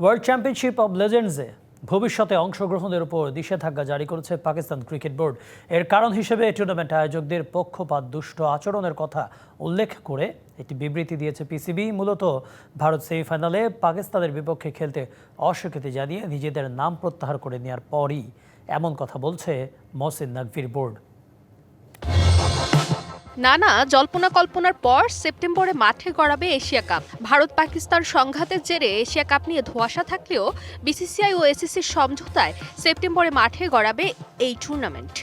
World championship of লেজেন্ডসে ভবিষ্যতে অংশগ্রহণের উপর নিষেধাজ্ঞা জারি করেছে পাকিস্তান ক্রিকেট বোর্ড। এর কারণ হিসেবে টুর্নামেন্ট আয়োজকদের পক্ষপাত, দুষ্ট আচরণের কথা উল্লেখ করে একটি বিবৃতি দিয়েছে পিসিবি। মূলত ভারত সেমিফাইনালে পাকিস্তানের বিপক্ষে খেলতে অস্বীকৃতি জানিয়ে নিজেদের নাম প্রত্যাহার করে নেওয়ার পরই এমন কথা বলছে মহসিন নাকভির বোর্ড। নানা জল্পনা কল্পনার পর সেপ্টেম্বরে মাঠে গড়াবে এশিয়া কাপ। ভারত পাকিস্তান সংঘাতের জেরে এশিয়া কাপ নিয়ে ধোঁয়াশা থাকলেও বিসিসিআই ও এসিসির সমঝোতায় সেপ্টেম্বরে মাঠে গড়াবে এই টুর্নামেন্ট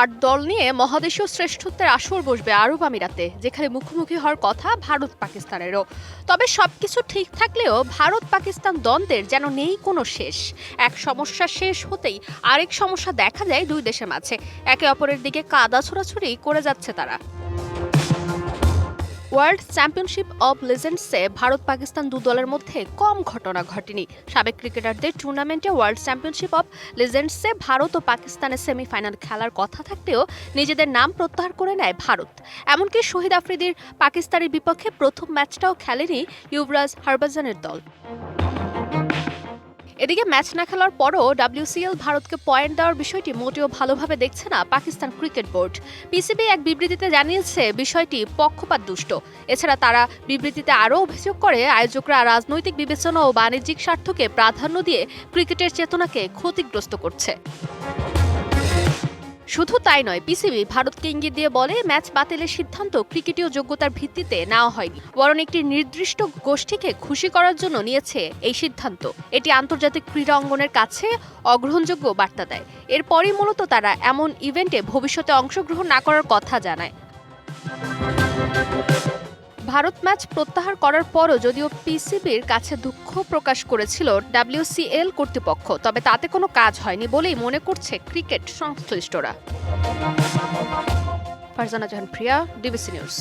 আট দল নিয়ে মহাদেশীয় শ্রেষ্ঠত্বের আসর বসবে আরব আমিরাতে, যেখানে মুখোমুখি হওয়ার কথা ভারত পাকিস্তানেরও। তবে সবকিছু ঠিক থাকলেও ভারত পাকিস্তান দ্বন্দ্বের যেন নেই কোনো শেষ। এক সমস্যা শেষ হতেই আরেক সমস্যা দেখা যায় দুই দেশের মাঝে। একে অপরের দিকে কাদা ছোড়াছুড়ি করে যাচ্ছে তারা। ওয়ার্ল্ড চ্যাম্পিয়নশিপ অব লেজেন্ডসে ভারত পাকিস্তান দু দলের মধ্যে কম ঘটনা ঘটেনি। সাবেক ক্রিকেটারদের টুর্নামেন্টে ওয়ার্ল্ড চ্যাম্পিয়নশিপ অব লেজেন্ডসে ভারত ও পাকিস্তানের সেমিফাইনাল খেলার কথা থাকতেও নিজেদের নাম প্রত্যাহার করে নেয় ভারত। এমনকি শহীদ আফ্রিদির পাকিস্তানের বিপক্ষে প্রথম ম্যাচটাও খেলেনি ইউবরাজ হরবাজানের দল। এদিকে ম্যাচ না খেলার পরও ডাব্লিউসিএল ভারতকে পয়েন্ট দেওয়ার বিষয়টি মোটেও ভালোভাবে দেখছে না পাকিস্তান ক্রিকেট বোর্ড। পিসিবি এক বিবৃতিতে জানিয়েছে বিষয়টি পক্ষপাত দুষ্ট। এছাড়া তারা বিবৃতিতে আরও অভিযোগ করে, আয়োজকরা রাজনৈতিক বিবেচনা ও বাণিজ্যিক স্বার্থকে প্রাধান্য দিয়ে ক্রিকেটের চেতনাকে ক্ষতিগ্রস্ত করছে। শুধু তাই নয়, পিসিবি ভারতকে ইঙ্গিত দিয়ে বলে, ম্যাচ বাতিলের সিদ্ধান্ত ক্রিকেটীয় যোগ্যতার ভিত্তিতে নেওয়া হয়নি, বরং একটি নির্দিষ্ট গোষ্ঠীকে খুশি করার জন্য নিয়েছে এই সিদ্ধান্ত। এটি আন্তর্জাতিক ক্রীড়া অঙ্গনের কাছে অগ্রহণযোগ্য বার্তা দেয়। এরপরই মূলত তারা এমন ইভেন্টে ভবিষ্যতে অংশগ্রহণ না করার কথা জানায়। ভারত ম্যাচ প্রত্যাহার করার পরও যদিও পিসিবির কাছে দুঃখ প্রকাশ করেছিল ডাব্লিউসিএল কর্তৃপক্ষ, তবে তাতে কোনো কাজ হয়নি বলেই মনে করছে ক্রিকেট সংশ্লিষ্টরা। Farzana Jahan Priya, DBC news.